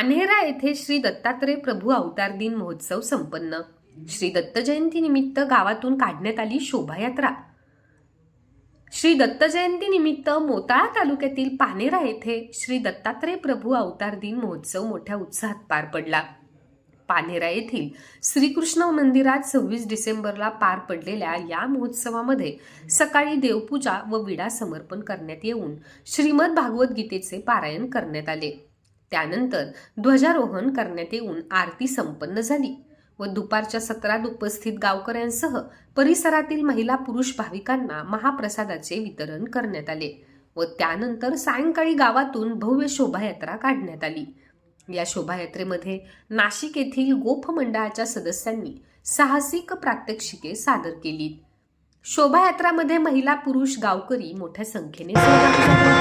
पान्हेरा येथे श्री दत्तात्रय प्रभू अवतार दिन महोत्सव संपन्न. श्री दत्त जयंती निमित्त गावातून काढण्यात आली शोभायात्रा. श्री दत्त जयंती निमित्त मोताळा तालुक्यातील पानेरा येथे श्री दत्तात्रय प्रभू अवतार दिन महोत्सव मोठ्या उत्साहात पार पडला. पानेरा येथील श्रीकृष्ण मंदिरात सव्वीस डिसेंबरला पार पडलेल्या या महोत्सवामध्ये सकाळी देवपूजा व विडा समर्पण करण्यात येऊन श्रीमद भागवत गीतेचे पारायण करण्यात आले. त्यानंतर ध्वजारोहण करण्यात येऊन आरती संपन्न झाली व दुपारच्या सत्रात उपस्थित गावकऱ्यांसह परिसरातील महिला पुरुष भाविकांना महाप्रसादाचे वितरण करण्यात आले व त्यानंतर सायंकाळी गावातून भव्य शोभायात्रा काढण्यात आली. या शोभायात्रेमध्ये नाशिक येथील गोफ मंडळाच्या सदस्यांनी साहसिक प्रात्यक्षिके सादर केली शोभायात्रामध्ये महिला पुरुष गावकरी मोठ्या संख्येने सहभागी झाले.